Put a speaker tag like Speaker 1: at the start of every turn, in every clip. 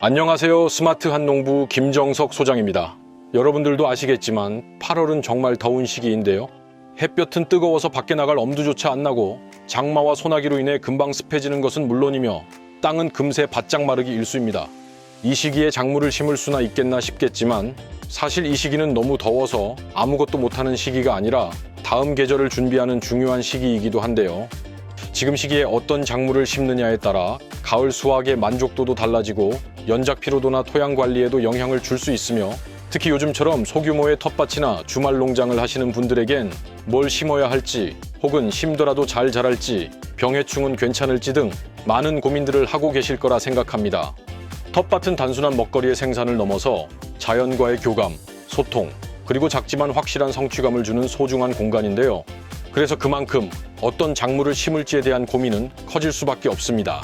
Speaker 1: 안녕하세요. 스마트한 농부 김정석 소장입니다. 여러분들도 아시겠지만 8월은 정말 더운 시기인데요. 햇볕은 뜨거워서 밖에 나갈 엄두조차 안 나고 장마와 소나기로 인해 금방 습해지는 것은 물론이며 땅은 금세 바짝 마르기 일쑤입니다. 이 시기에 작물을 심을 수나 있겠나 싶겠지만 사실 이 시기는 너무 더워서 아무것도 못하는 시기가 아니라 다음 계절을 준비하는 중요한 시기이기도 한데요. 지금 시기에 어떤 작물을 심느냐에 따라 가을 수확의 만족도도 달라지고 연작 피로도나 토양 관리에도 영향을 줄 수 있으며 특히 요즘처럼 소규모의 텃밭이나 주말 농장을 하시는 분들에겐 뭘 심어야 할지 혹은 심더라도 잘 자랄지 병해충은 괜찮을지 등 많은 고민들을 하고 계실 거라 생각합니다. 텃밭은 단순한 먹거리의 생산을 넘어서 자연과의 교감, 소통, 그리고 작지만 확실한 성취감을 주는 소중한 공간인데요. 그래서 그만큼 어떤 작물을 심을지에 대한 고민은 커질 수밖에 없습니다.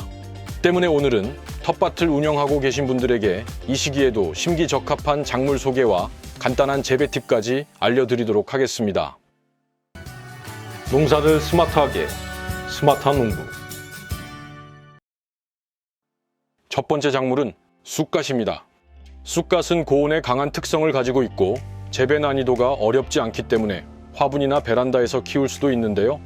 Speaker 1: 때문에 오늘은 텃밭을 운영하고 계신 분들에게 이 시기에도 심기 적합한 작물 소개와 간단한 재배 팁까지 알려드리도록 하겠습니다. 농사를 스마트하게 스마트한 농부 첫 번째 작물은 쑥갓입니다. 쑥갓은 고온에 강한 특성을 가지고 있고 재배 난이도가 어렵지 않기 때문에 화분이나 베란다에서 키울 수도 있는데요.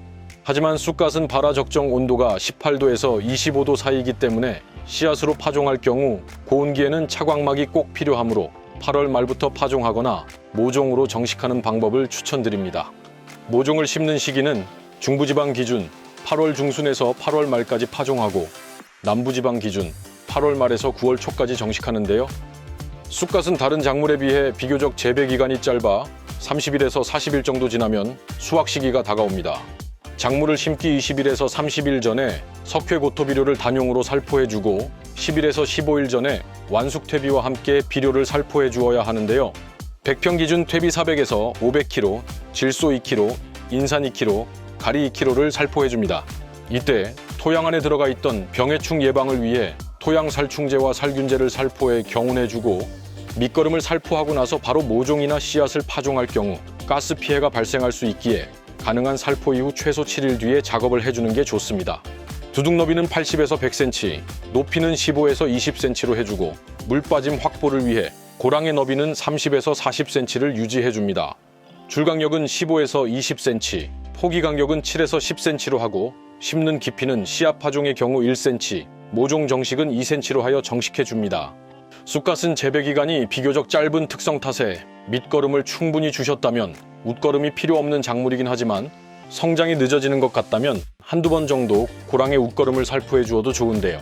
Speaker 1: 하지만 쑥갓은 발화 적정 온도가 18도에서 25도 사이이기 때문에 씨앗으로 파종할 경우 고온기에는 차광막이 꼭 필요하므로 8월 말부터 파종하거나 모종으로 정식하는 방법을 추천드립니다. 모종을 심는 시기는 중부지방 기준 8월 중순에서 8월 말까지 파종하고 남부지방 기준 8월 말에서 9월 초까지 정식하는데요. 쑥갓은 다른 작물에 비해 비교적 재배 기간이 짧아 30일에서 40일 정도 지나면 수확 시기가 다가옵니다. 작물을 심기 20일에서 30일 전에 석회 고토 비료를 단용으로 살포해주고 10일에서 15일 전에 완숙 퇴비와 함께 비료를 살포해 주어야 하는데요. 100평 기준 퇴비 400에서 500kg, 질소 2kg, 인산 2kg, 가리 2kg를 살포해 줍니다. 이때 토양 안에 들어가 있던 병해충 예방을 위해 토양 살충제와 살균제를 살포해 경운해 주고 밑거름을 살포하고 나서 바로 모종이나 씨앗을 파종할 경우 가스 피해가 발생할 수 있기에 가능한 살포 이후 최소 7일 뒤에 작업을 해주는 게 좋습니다. 두둑 너비는 80에서 100cm, 높이는 15에서 20cm로 해주고 물 빠짐 확보를 위해 고랑의 너비는 30에서 40cm를 유지해 줍니다. 줄강력은 15에서 20cm, 포기 간격은 7에서 10cm로 하고 심는 깊이는 씨앗 파종의 경우 1cm, 모종 정식은 2cm로 하여 정식해 줍니다. 쑥갓은 재배 기간이 비교적 짧은 특성 탓에 밑거름을 충분히 주셨다면 웃거름이 필요 없는 작물이긴 하지만 성장이 늦어지는 것 같다면 한두 번 정도 고랑의 웃거름을 살포해 주어도 좋은데요.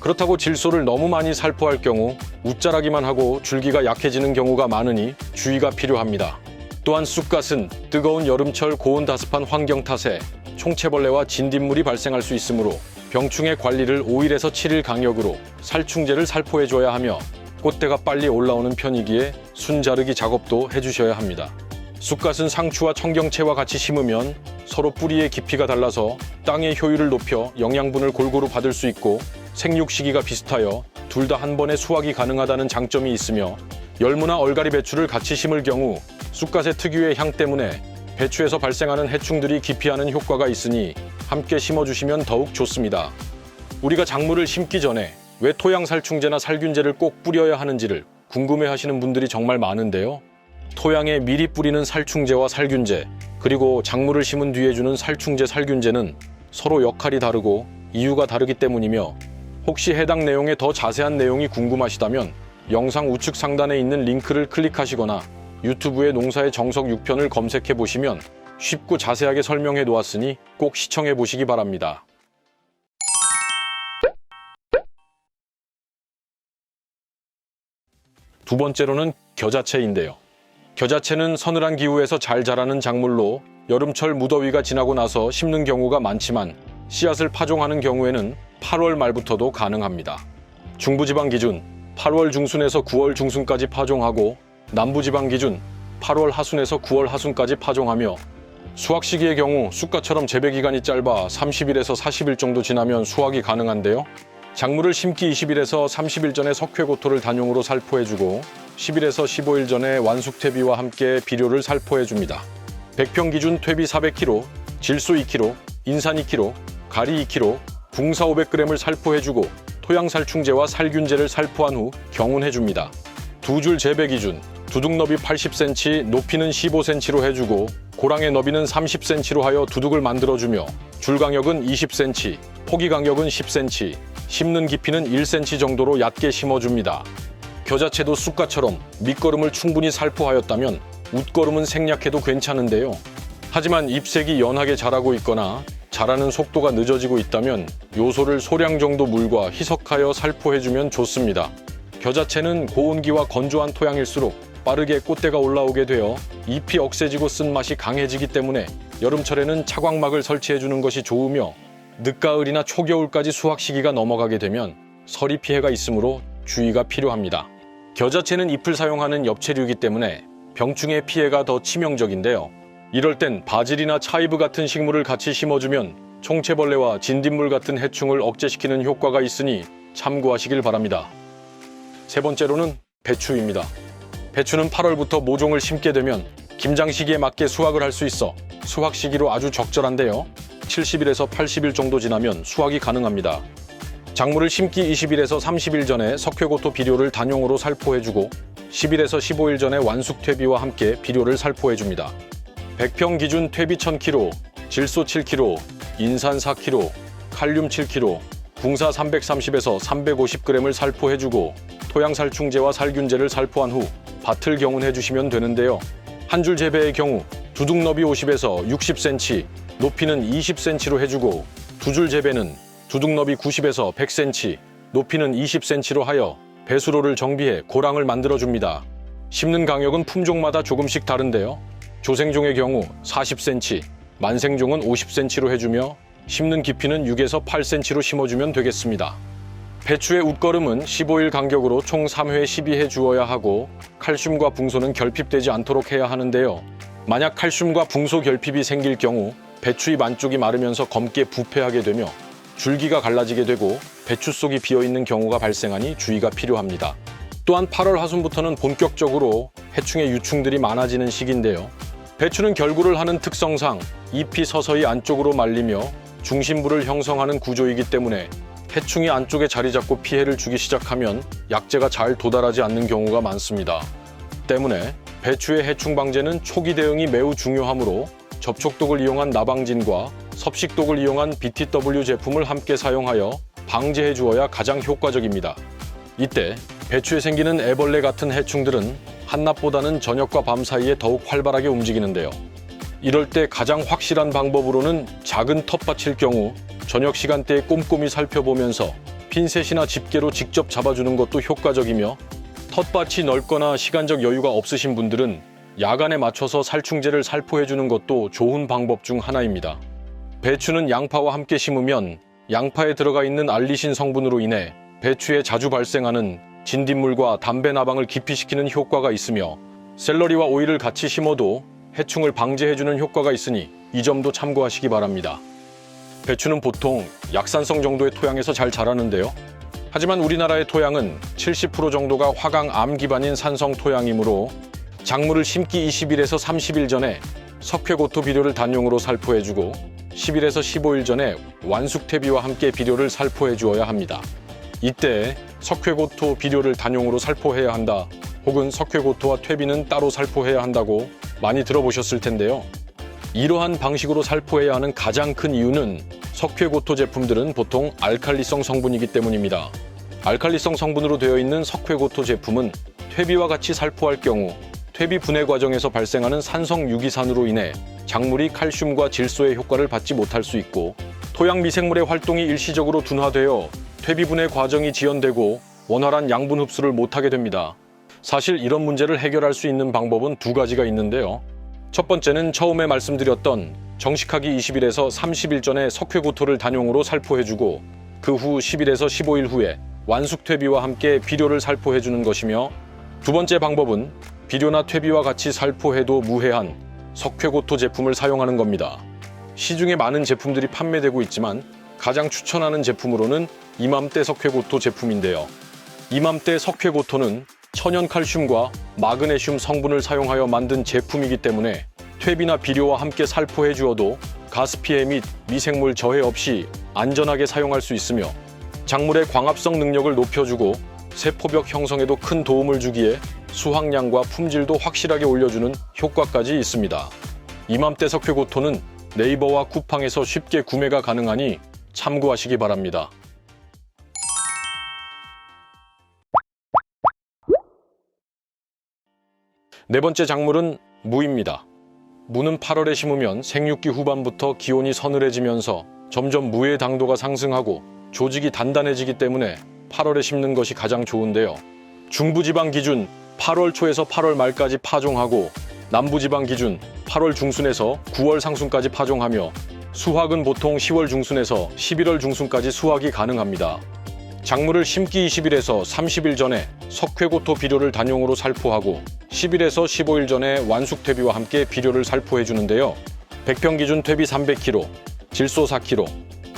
Speaker 1: 그렇다고 질소를 너무 많이 살포할 경우 웃자라기만 하고 줄기가 약해지는 경우가 많으니 주의가 필요합니다. 또한 쑥갓은 뜨거운 여름철 고온 다습한 환경 탓에 총체벌레와 진딧물이 발생할 수 있으므로 병충해 관리를 5일에서 7일 간격으로 살충제를 살포해 줘야 하며 꽃대가 빨리 올라오는 편이기에 순 자르기 작업도 해주셔야 합니다. 쑥갓은 상추와 청경채와 같이 심으면 서로 뿌리의 깊이가 달라서 땅의 효율을 높여 영양분을 골고루 받을 수 있고 생육 시기가 비슷하여 둘 다 한 번에 수확이 가능하다는 장점이 있으며 열무나 얼갈이 배추를 같이 심을 경우 쑥갓의 특유의 향 때문에 배추에서 발생하는 해충들이 기피하는 효과가 있으니 함께 심어주시면 더욱 좋습니다. 우리가 작물을 심기 전에 왜 토양 살충제나 살균제를 꼭 뿌려야 하는지를 궁금해 하시는 분들이 정말 많은데요. 토양에 미리 뿌리는 살충제와 살균제, 그리고 작물을 심은 뒤에 주는 살충제, 살균제는 서로 역할이 다르고 이유가 다르기 때문이며 혹시 해당 내용의 더 자세한 내용이 궁금하시다면 영상 우측 상단에 있는 링크를 클릭하시거나 유튜브에 농사의 정석 6편을 검색해 보시면 쉽고 자세하게 설명해 놓았으니 꼭 시청해 보시기 바랍니다. 두 번째로는 겨자채인데요. 겨자채는 서늘한 기후에서 잘 자라는 작물로 여름철 무더위가 지나고 나서 심는 경우가 많지만 씨앗을 파종하는 경우에는 8월 말부터도 가능합니다. 중부지방 기준 8월 중순에서 9월 중순까지 파종하고 남부지방 기준 8월 하순에서 9월 하순까지 파종하며 수확 시기의 경우 쑥갓처럼 재배 기간이 짧아 30일에서 40일 정도 지나면 수확이 가능한데요. 작물을 심기 20일에서 30일 전에 석회고토를 단용으로 살포해주고 10일에서 15일 전에 완숙 퇴비와 함께 비료를 살포해줍니다. 100평 기준 퇴비 400kg, 질소 2kg, 인산 2kg, 가리 2kg, 붕사 500g을 살포해주고 토양살충제와 살균제를 살포한 후 경운해줍니다. 두 줄 재배 기준 두둑 너비 80cm, 높이는 15cm로 해주고 고랑의 너비는 30cm로 하여 두둑을 만들어주며 줄 간격은 20cm, 포기 간격은 10cm, 심는 깊이는 1cm 정도로 얕게 심어줍니다. 겨자채도 쑥갓처럼 밑거름을 충분히 살포하였다면 웃거름은 생략해도 괜찮은데요. 하지만 잎색이 연하게 자라고 있거나 자라는 속도가 늦어지고 있다면 요소를 소량 정도 물과 희석하여 살포해주면 좋습니다. 겨자채는 고온기와 건조한 토양일수록 빠르게 꽃대가 올라오게 되어 잎이 억세지고 쓴맛이 강해지기 때문에 여름철에는 차광막을 설치해주는 것이 좋으며 늦가을이나 초겨울까지 수확 시기가 넘어가게 되면 서리 피해가 있으므로 주의가 필요합니다. 겨자채는 잎을 사용하는 엽채류이기 때문에 병충해 피해가 더 치명적인데요. 이럴 땐 바질이나 차이브 같은 식물을 같이 심어주면 총채벌레와 진딧물 같은 해충을 억제시키는 효과가 있으니 참고하시길 바랍니다. 세 번째로는 배추입니다. 배추는 8월부터 모종을 심게 되면 김장 시기에 맞게 수확을 할 수 있어 수확 시기로 아주 적절한데요. 70일에서 80일 정도 지나면 수확이 가능합니다. 작물을 심기 20일에서 30일 전에 석회고토 비료를 단용으로 살포해주고 10일에서 15일 전에 완숙 퇴비와 함께 비료를 살포해줍니다. 100평 기준 퇴비 1000kg, 질소 7kg, 인산 4kg, 칼륨 7kg, 붕사 330에서 350g을 살포해주고 토양살충제와 살균제를 살포한 후 밭을 경운해주시면 되는데요. 한 줄 재배의 경우 두둑 너비 50에서 60cm, 높이는 20cm로 해주고 두 줄 재배는 두둑 너비 90에서 100cm, 높이는 20cm로 하여 배수로를 정비해 고랑을 만들어줍니다. 심는 강역은 품종마다 조금씩 다른데요. 조생종의 경우 40cm, 만생종은 50cm로 해주며 심는 깊이는 6에서 8cm로 심어주면 되겠습니다. 배추의 웃거름은 15일 간격으로 총 3회 12해 주어야 하고 칼슘과 붕소는 결핍되지 않도록 해야 하는데요. 만약 칼슘과 붕소 결핍이 생길 경우 배추잎 안쪽이 마르면서 검게 부패하게 되며 줄기가 갈라지게 되고 배추 속이 비어 있는 경우가 발생하니 주의가 필요합니다. 또한 8월 하순부터는 본격적으로 해충의 유충들이 많아지는 시기인데요. 배추는 결구를 하는 특성상 잎이 서서히 안쪽으로 말리며 중심부를 형성하는 구조이기 때문에 해충이 안쪽에 자리 잡고 피해를 주기 시작하면 약재가 잘 도달하지 않는 경우가 많습니다. 때문에 배추의 해충 방제는 초기 대응이 매우 중요하므로 접촉독을 이용한 나방진과 섭식독을 이용한 BTW 제품을 함께 사용하여 방제해 주어야 가장 효과적입니다. 이때 배추에 생기는 애벌레 같은 해충들은 한낮보다는 저녁과 밤 사이에 더욱 활발하게 움직이는데요. 이럴 때 가장 확실한 방법으로는 작은 텃밭일 경우 저녁 시간대에 꼼꼼히 살펴보면서 핀셋이나 집게로 직접 잡아주는 것도 효과적이며 텃밭이 넓거나 시간적 여유가 없으신 분들은 야간에 맞춰서 살충제를 살포해주는 것도 좋은 방법 중 하나입니다. 배추는 양파와 함께 심으면 양파에 들어가 있는 알리신 성분으로 인해 배추에 자주 발생하는 진딧물과 담배 나방을 기피시키는 효과가 있으며 샐러리와 오이를 같이 심어도 해충을 방제해주는 효과가 있으니 이 점도 참고하시기 바랍니다. 배추는 보통 약산성 정도의 토양에서 잘 자라는데요. 하지만 우리나라의 토양은 70% 정도가 화강 암 기반인 산성 토양이므로 작물을 심기 20일에서 30일 전에 석회고토 비료를 단용으로 살포해주고 10일에서 15일 전에 완숙 퇴비와 함께 비료를 살포해 주어야 합니다. 이때 석회고토 비료를 단용으로 살포해야 한다. 혹은 석회고토와 퇴비는 따로 살포해야 한다고 많이 들어보셨을 텐데요. 이러한 방식으로 살포해야 하는 가장 큰 이유는 석회고토 제품들은 보통 알칼리성 성분이기 때문입니다. 알칼리성 성분으로 되어 있는 석회고토 제품은 퇴비와 같이 살포할 경우 퇴비 분해 과정에서 발생하는 산성 유기산으로 인해 작물이 칼슘과 질소의 효과를 받지 못할 수 있고 토양 미생물의 활동이 일시적으로 둔화되어 퇴비 분해 과정이 지연되고 원활한 양분 흡수를 못하게 됩니다. 사실 이런 문제를 해결할 수 있는 방법은 두 가지가 있는데요. 첫 번째는 처음에 말씀드렸던 정식하기 20일에서 30일 전에 석회고토를 단용으로 살포해주고 그 후 10일에서 15일 후에 완숙 퇴비와 함께 비료를 살포해주는 것이며 두 번째 방법은 비료나 퇴비와 같이 살포해도 무해한 석회고토 제품을 사용하는 겁니다. 시중에 많은 제품들이 판매되고 있지만 가장 추천하는 제품으로는 이맘때 석회고토 제품인데요. 이맘때 석회고토는 천연 칼슘과 마그네슘 성분을 사용하여 만든 제품이기 때문에 퇴비나 비료와 함께 살포해 주어도 가스 피해 및 미생물 저해 없이 안전하게 사용할 수 있으며 작물의 광합성 능력을 높여주고 세포벽 형성에도 큰 도움을 주기에 수확량과 품질도 확실하게 올려주는 효과까지 있습니다. 이맘때 석회고토는 네이버와 쿠팡에서 쉽게 구매가 가능하니 참고하시기 바랍니다. 네 번째 작물은 무입니다. 무는 8월에 심으면 생육기 후반부터 기온이 서늘해지면서 점점 무의 당도가 상승하고 조직이 단단해지기 때문에 8월에 심는 것이 가장 좋은데요. 중부지방 기준 8월 초에서 8월 말까지 파종하고 남부지방 기준 8월 중순에서 9월 상순까지 파종하며 수확은 보통 10월 중순에서 11월 중순까지 수확이 가능합니다. 작물을 심기 20일에서 30일 전에 석회고토 비료를 단용으로 살포하고 10일에서 15일 전에 완숙 퇴비와 함께 비료를 살포해 주는데요. 백평 기준 퇴비 300kg, 질소 4kg,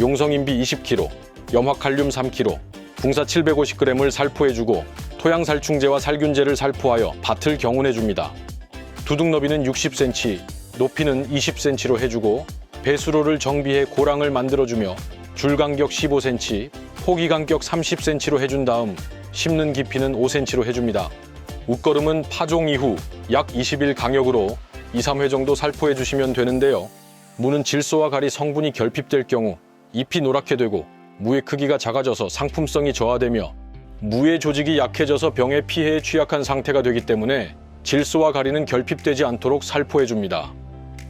Speaker 1: 용성 인비 20kg, 염화칼륨 3kg, 붕사 750g을 살포해 주고 토양 살충제와 살균제를 살포하여 밭을 경운해 줍니다. 두둑 너비는 60cm, 높이는 20cm로 해주고 배수로를 정비해 고랑을 만들어주며 줄 간격 15cm, 포기 간격 30cm로 해준 다음 심는 깊이는 5cm로 해줍니다. 웃거름은 파종 이후 약 20일 간격으로 2, 3회 정도 살포해 주시면 되는데요. 무는 질소와 가리 성분이 결핍될 경우 잎이 노랗게 되고 무의 크기가 작아져서 상품성이 저하되며 무의 조직이 약해져서 병의 피해에 취약한 상태가 되기 때문에 질소와 가리는 결핍되지 않도록 살포해 줍니다.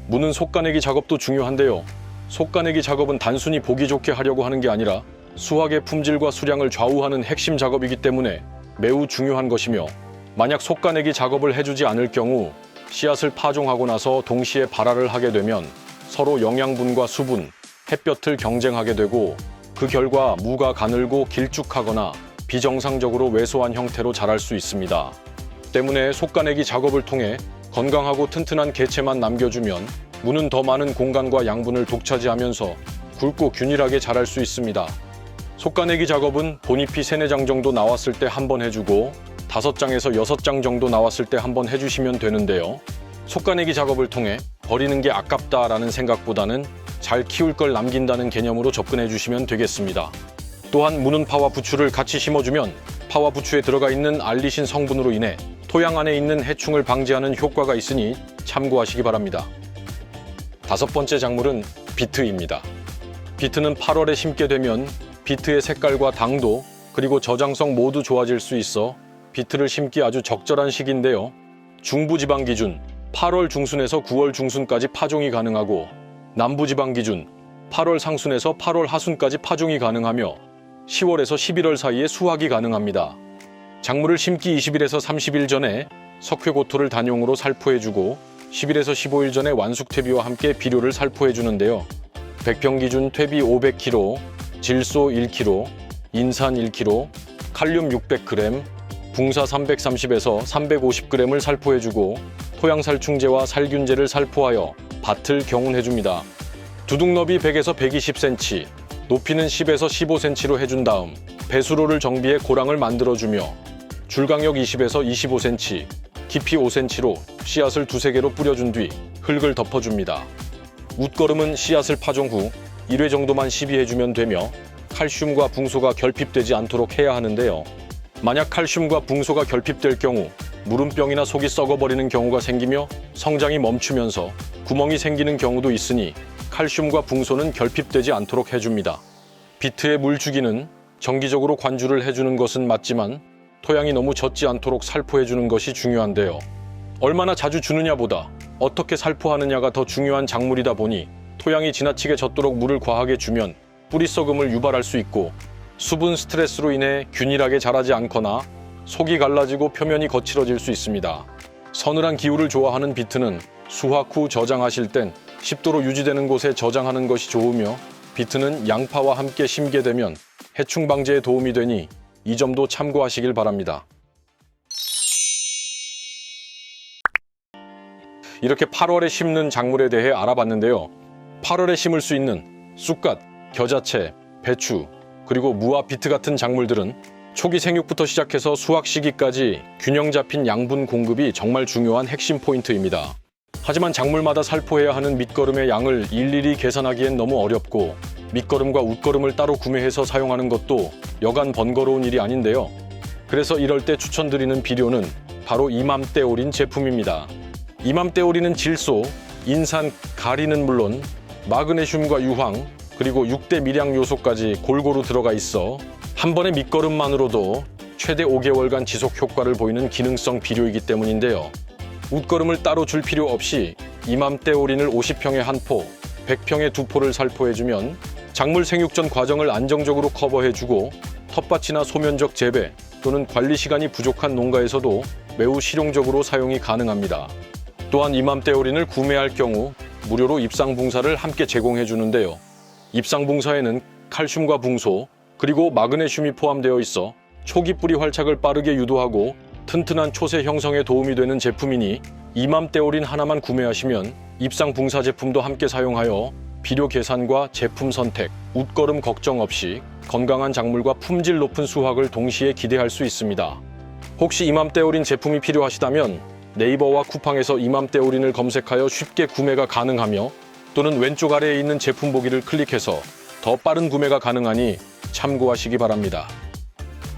Speaker 1: 무는 속가내기 작업도 중요한데요. 속가내기 작업은 단순히 보기 좋게 하려고 하는 게 아니라 수확의 품질과 수량을 좌우하는 핵심 작업이기 때문에 매우 중요한 것이며 만약 속가내기 작업을 해주지 않을 경우 씨앗을 파종하고 나서 동시에 발화를 하게 되면 서로 영양분과 수분, 햇볕을 경쟁하게 되고 그 결과 무가 가늘고 길쭉하거나 비정상적으로 왜소한 형태로 자랄 수 있습니다. 때문에 속가내기 작업을 통해 건강하고 튼튼한 개체만 남겨주면 무는 더 많은 공간과 양분을 독차지하면서 굵고 균일하게 자랄 수 있습니다. 속가내기 작업은 본잎이 3, 4장 정도 나왔을 때 한 번 해주고 5장에서 6장 정도 나왔을 때 한 번 해주시면 되는데요. 속가내기 작업을 통해 버리는 게 아깝다라는 생각보다는 잘 키울 걸 남긴다는 개념으로 접근해 주시면 되겠습니다. 또한 무는 파와 부추를 같이 심어주면 파와 부추에 들어가 있는 알리신 성분으로 인해 토양 안에 있는 해충을 방지하는 효과가 있으니 참고하시기 바랍니다. 다섯 번째 작물은 비트입니다. 비트는 8월에 심게 되면 비트의 색깔과 당도 그리고 저장성 모두 좋아질 수 있어 비트를 심기 아주 적절한 시기인데요. 중부지방 기준 8월 중순에서 9월 중순까지 파종이 가능하고 남부지방 기준 8월 상순에서 8월 하순까지 파종이 가능하며 10월에서 11월 사이에 수확이 가능합니다. 작물을 심기 20일에서 30일 전에 석회고토를 단용으로 살포해주고 10일에서 15일 전에 완숙 퇴비와 함께 비료를 살포해주는데요. 백평 기준 퇴비 500kg, 질소 1kg, 인산 1kg, 칼륨 600g, 붕사 330에서 350g을 살포해주고 토양 살충제와 살균제를 살포하여 밭을 경운해줍니다. 두둑너비 100에서 120cm, 높이는 10에서 15cm로 해준 다음 배수로를 정비해 고랑을 만들어주며 줄강력 20에서 25cm, 깊이 5cm로 씨앗을 두세 개로 뿌려준 뒤 흙을 덮어줍니다. 웃거름은 씨앗을 파종 후 1회 정도만 시비해주면 되며 칼슘과 붕소가 결핍되지 않도록 해야 하는데요. 만약 칼슘과 붕소가 결핍될 경우 무름병이나 속이 썩어버리는 경우가 생기며 성장이 멈추면서 구멍이 생기는 경우도 있으니 칼슘과 붕소는 결핍되지 않도록 해줍니다. 비트의 물 주기는 정기적으로 관주를 해주는 것은 맞지만 토양이 너무 젖지 않도록 살포해주는 것이 중요한데요. 얼마나 자주 주느냐보다 어떻게 살포하느냐가 더 중요한 작물이다 보니 토양이 지나치게 젖도록 물을 과하게 주면 뿌리 썩음을 유발할 수 있고 수분 스트레스로 인해 균일하게 자라지 않거나 속이 갈라지고 표면이 거칠어질 수 있습니다. 서늘한 기후를 좋아하는 비트는 수확 후 저장하실 땐 10도로 유지되는 곳에 저장하는 것이 좋으며 비트는 양파와 함께 심게 되면 해충 방제에 도움이 되니 이 점도 참고하시길 바랍니다. 이렇게 8월에 심는 작물에 대해 알아봤는데요. 8월에 심을 수 있는 쑥갓, 겨자채, 배추, 그리고 무와 비트 같은 작물들은 초기 생육부터 시작해서 수확 시기까지 균형 잡힌 양분 공급이 정말 중요한 핵심 포인트입니다. 하지만 작물마다 살포해야 하는 밑거름의 양을 일일이 계산하기엔 너무 어렵고 밑거름과 웃거름을 따로 구매해서 사용하는 것도 여간 번거로운 일이 아닌데요. 그래서 이럴 때 추천드리는 비료는 바로 이맘때 오린 제품입니다. 이맘때 오리는 질소, 인산, 가리는 물론 마그네슘과 유황, 그리고 6대 미량 요소까지 골고루 들어가 있어 한 번의 밑거름만으로도 최대 5개월간 지속 효과를 보이는 기능성 비료이기 때문인데요. 웃거름을 따로 줄 필요 없이 이맘때 오린을 50평에 한 포, 100평에 두 포를 살포해주면 작물 생육 전 과정을 안정적으로 커버해주고 텃밭이나 소면적 재배 또는 관리 시간이 부족한 농가에서도 매우 실용적으로 사용이 가능합니다. 또한 이맘때 오린을 구매할 경우 무료로 입상붕사를 함께 제공해 주는데요. 입상붕사에는 칼슘과 붕소 그리고 마그네슘이 포함되어 있어 초기 뿌리 활착을 빠르게 유도하고 튼튼한 초세 형성에 도움이 되는 제품이니 이맘때 오린 하나만 구매하시면 입상 붕사 제품도 함께 사용하여 비료 계산과 제품 선택, 웃거름 걱정 없이 건강한 작물과 품질 높은 수확을 동시에 기대할 수 있습니다. 혹시 이맘때 오린 제품이 필요하시다면 네이버와 쿠팡에서 이맘때 오린을 검색하여 쉽게 구매가 가능하며 또는 왼쪽 아래에 있는 제품 보기를 클릭해서 더 빠른 구매가 가능하니 참고하시기 바랍니다.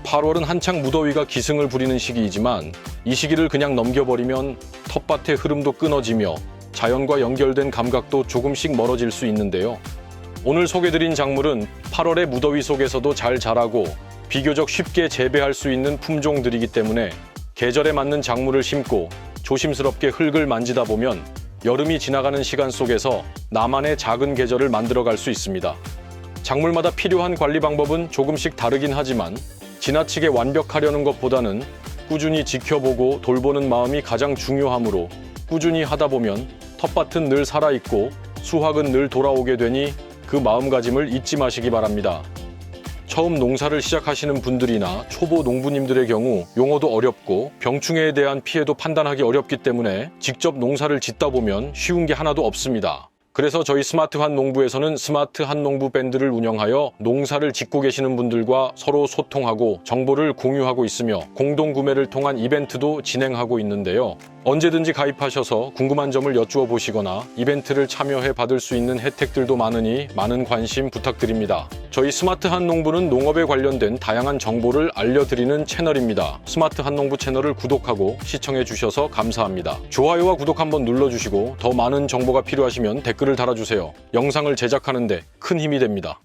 Speaker 1: 8월은 한창 무더위가 기승을 부리는 시기이지만 이 시기를 그냥 넘겨버리면 텃밭의 흐름도 끊어지며 자연과 연결된 감각도 조금씩 멀어질 수 있는데요. 오늘 소개드린 작물은 8월의 무더위 속에서도 잘 자라고 비교적 쉽게 재배할 수 있는 품종들이기 때문에 계절에 맞는 작물을 심고 조심스럽게 흙을 만지다 보면 여름이 지나가는 시간 속에서 나만의 작은 계절을 만들어갈 수 있습니다. 작물마다 필요한 관리 방법은 조금씩 다르긴 하지만 지나치게 완벽하려는 것보다는 꾸준히 지켜보고 돌보는 마음이 가장 중요하므로 꾸준히 하다 보면 텃밭은 늘 살아있고 수확은 늘 돌아오게 되니 그 마음가짐을 잊지 마시기 바랍니다. 처음 농사를 시작하시는 분들이나 초보 농부님들의 경우 용어도 어렵고 병충해에 대한 피해도 판단하기 어렵기 때문에 직접 농사를 짓다 보면 쉬운 게 하나도 없습니다. 그래서 저희 스마트 한 농부에서는 스마트 한 농부 밴드를 운영하여 농사를 짓고 계시는 분들과 서로 소통하고 정보를 공유하고 있으며 공동 구매를 통한 이벤트도 진행하고 있는데요. 언제든지 가입하셔서 궁금한 점을 여쭈어 보시거나 이벤트를 참여해 받을 수 있는 혜택들도 많으니 많은 관심 부탁드립니다. 저희 스마트 한 농부는 농업에 관련된 다양한 정보를 알려드리는 채널입니다. 스마트 한 농부 채널을 구독하고 시청해 주셔서 감사합니다. 좋아요와 구독 한번 눌러주시고 더 많은 정보가 필요하시면 댓글을 달아주세요. 영상을 제작하는데 큰 힘이 됩니다.